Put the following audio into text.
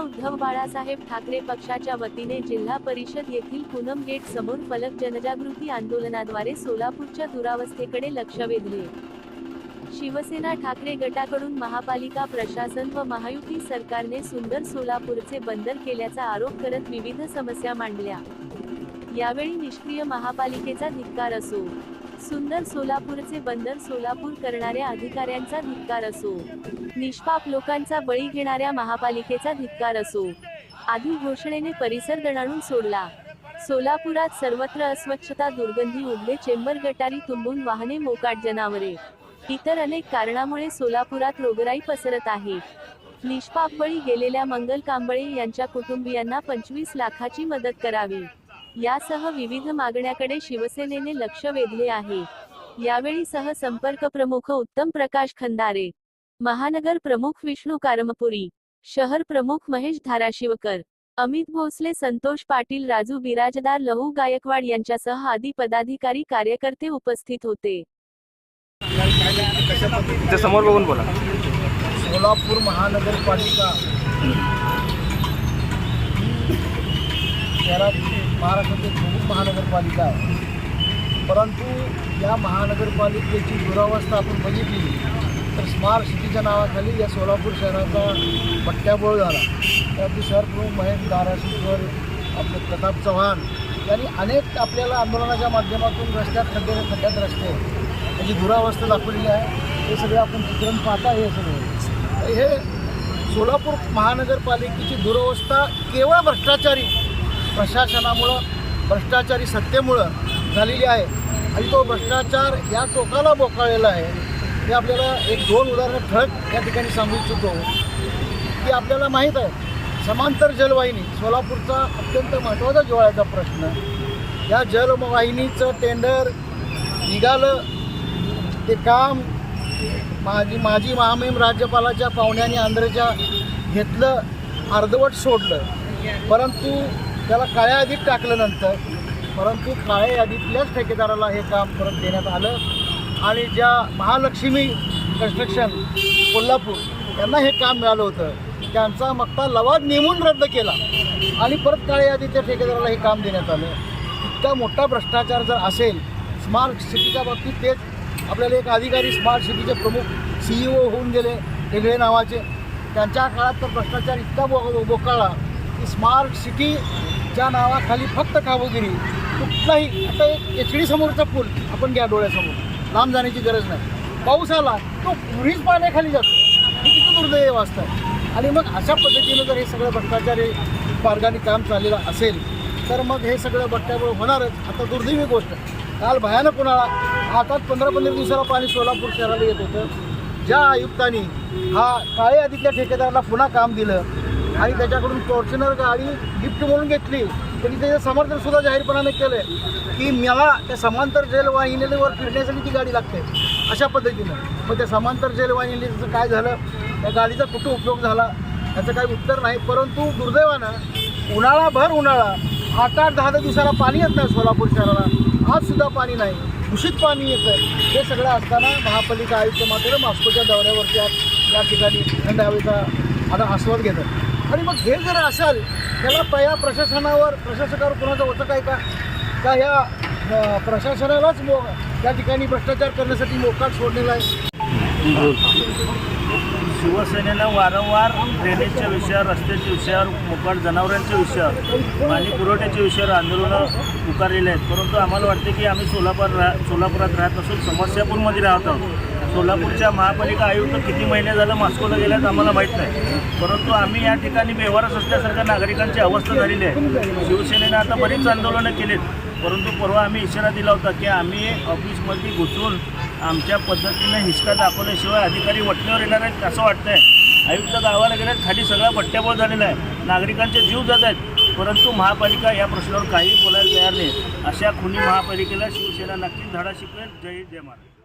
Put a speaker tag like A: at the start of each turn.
A: उद्धव बाळासाहेब ठाकरे पक्षाच्या वतीने जिल्हा परिषद येथील पूनम गेट समोर फलक जनजागृती आंदोलनाद्वारे सोलापूरच्या दुरावस्थेकडे लक्ष वेधले. शिवसेना ठाकरे गटाकडून महापालिका प्रशासन व महायुती सरकारने सुंदर सोलापूरचे बंदर केल्याचा आरोप करत विविध समस्या मांडल्या. यावेळी निष्क्रिय महापालिकेचा धिक्कार असो. सुंदर सोलापूरचे बंदर सोलापूर करणाऱ्या अधिकाऱ्यांचा धिक्कार असो. निष्पाप लोकांचा बळी घेणाऱ्या महापालिकेचा धिक्कार असो. आधी घोषणेने परिसर दणाणून सोडला. सोलापुरात सर्वत्र अस्वच्छता दुर्गंधी उडले चेंबर गटारी तुंबून वाहने मोकाट जनावरे. इतर अनेक कारणामुळे सोलापुरात रोगराई पसरत आहे. निष्पाप बळी गेलेल्या मंगल कांबळे यांच्या कुटुंबियांना पंचवीस लाखाची मदत करावी. यासह विविध मागण्याकडे शिवसेनेने लक्ष वेधले आहे. यावेळी सह संपर्क प्रमुख उत्तम प्रकाश खंदारे महानगर प्रमुख विष्णू कारमपुरी शहर प्रमुख महेश धाराशिवकर अमित भोसले संतोष पाटील राजू बिराजदार लहू गायकवाड यांच्यासह आदी पदाधिकारी कार्यकर्ते उपस्थित होते.
B: ते समोर बघून बोला.
C: सोलापूर महानगरपालिका. शहराची महाराष्ट्रातील प्रमुख महानगरपालिका आहे. परंतु या महानगरपालिकेची दुरावस्था आपण बघितली तर स्मार्ट सिटीच्या नावाखाली या सोलापूर शहराचा पट्ट्याबळ झाला. त्यातील शहर प्रमुख महेश धाराशिवकर आपले प्रताप चव्हाण यांनी अनेक आपल्याला आंदोलनाच्या माध्यमातून रस्त्यात खड्डे खड्ड्यात रस्ते त्याची दुरावस्था दाखवलेली आहे. हे सगळे आपण चित्रण पाहता हे सगळं. हे सोलापूर महानगरपालिकेची दुरावस्था केवळ भ्रष्टाचारी प्रशासनामुळं भ्रष्टाचारी सत्तेमुळं झालेली आहे. आणि तो भ्रष्टाचार या टोकाला बोकाळलेला आहे. हे आपल्याला एक दोन उदाहरणं ठळक या ठिकाणी सांगू इच्छितो. की आपल्याला माहीत आहे समांतर जलवाहिनी सोलापूरचा अत्यंत महत्त्वाचा जिवाळ्याचा प्रश्न. या जलवाहिनीचं टेंडर निघालं. ते काम माझी माजी महामहिम राज्यपालाच्या पाहुण्याने आंध्रच्या घेतलं अर्धवट सोडलं. परंतु त्याला काळ्या यादीत टाकल्यानंतर परंतु काळ्या यादीतल्याच ठेकेदाराला हे काम परत देण्यात आलं. आणि ज्या महालक्ष्मी कन्स्ट्रक्शन कोल्हापूर यांना हे काम मिळालं होतं. त्यांचा मक्ता लवाद नेमून रद्द केला. आणि परत काळ्या यादीच्या ठेकेदाराला हे काम देण्यात आलं. इतका मोठा भ्रष्टाचार जर असेल स्मार्ट सिटीच्या बाबतीत तेच आपल्याला एक अधिकारी स्मार्ट सिटीचे प्रमुख सी ई ओ होऊन गेले हेगळे नावाचे. त्यांच्या काळात तर भ्रष्टाचार इतका बो बोकाळला की स्मार्ट सिटी ज्या नावाखाली फक्त कामगिरी कुठलाही आता एक एच डी समोरचा पूल आपण घ्या डोळ्यासमोर. लांब जाण्याची गरज नाही. पाऊस आला तो पुरीच पाण्याखाली जातो. हे किती दुर्दैव असतं. आणि मग अशा पद्धतीनं जर हे सगळं भ्रष्टाचारी मार्गाने काम चाललेलं असेल तर मग हे सगळं बट्ट्यामुळे होणारच. आता दुर्दैवी गोष्ट. काल भयानक उन्हाळा. आता पंधरा पंधरा दिवसाला पाणी सोलापूर शहराला येत होतं. ज्या आयुक्तांनी हा काळे यादीतल्या ठेकेदाराला पुन्हा काम दिलं आणि त्याच्याकडून फॉर्च्युनर गाडी गिफ्ट म्हणून घेतली. त्यांनी त्याचं समर्थन सुद्धा जाहीरपणाने केलं की मला त्या समांतर जलवाहिनीवर फिरण्यासाठी ती गाडी लागते. अशा पद्धतीनं. मग त्या समांतर जलवाहिनीचं काय झालं? त्या गाडीचा कुठं उपयोग झाला? याचं काही उत्तर नाही. परंतु दुर्दैवानं उन्हाळाभर उन्हाळा आठ आठ दहा दहा दिवसाला पाणी येत नाही सोलापूर शहराला. आजसुद्धा पाणी नाही. दूषित पाणी येतं हे सगळं असताना महापालिका आयुक्त मात्र मास्कोच्या दौऱ्यावरती आज या ठिकाणी थंड हवेचा आता आस्वाद घेतात. आणि मग हे जर असेल त्याला प- या प्रशासनावर प्रशासकावर कोणाचं होतं काय का? का ह्या प्रशासनालाच मो त्या ठिकाणी भ्रष्टाचार करण्यासाठी मोकाट सोडलेला आहे?
D: शिवसेनेनं वारंवार ड्रेनेजच्या विषयावर रस्त्याच्या विषयावर मोकाट जनावरांच्या विषयावर पाणी पुरवठ्याच्या विषयावर आंदोलनं पुकारलेली आहेत. परंतु आम्हाला वाटते की आम्ही सोलापूर रा सोलापुरात राहत असून समस्यापूरमध्ये राहत आहोत. सोलापूरच्या महापालिका आयुक्त किती महिने झालं मास्कोला गेल्यात आम्हाला माहीत नाही. परंतु आम्ही या ठिकाणी व्यवहारच असल्यासारख्या नागरिकांची अवस्था झालेली आहे. शिवसेनेनं आता बरीच आंदोलनं केलीत. परंतु परवा आम्ही इशारा दिला होता की आम्ही ऑफिसमध्ये घुसून आमच्या पद्धतीनं हिसका दाखवल्याशिवाय अधिकारी वटणीवर येणार आहेत असं वाटतंय. आयुक्त गावाला गेल्यात खाली सगळा पट्ट्याबोळ झालेला आहे. नागरिकांचे जीव जात आहेत. परंतु महापालिका या प्रश्नावर काही बोलायला तयार नाही. अशा खुनी महापालिकेला शिवसेना नक्कीच धडा शिकवेल. जय जय महाराज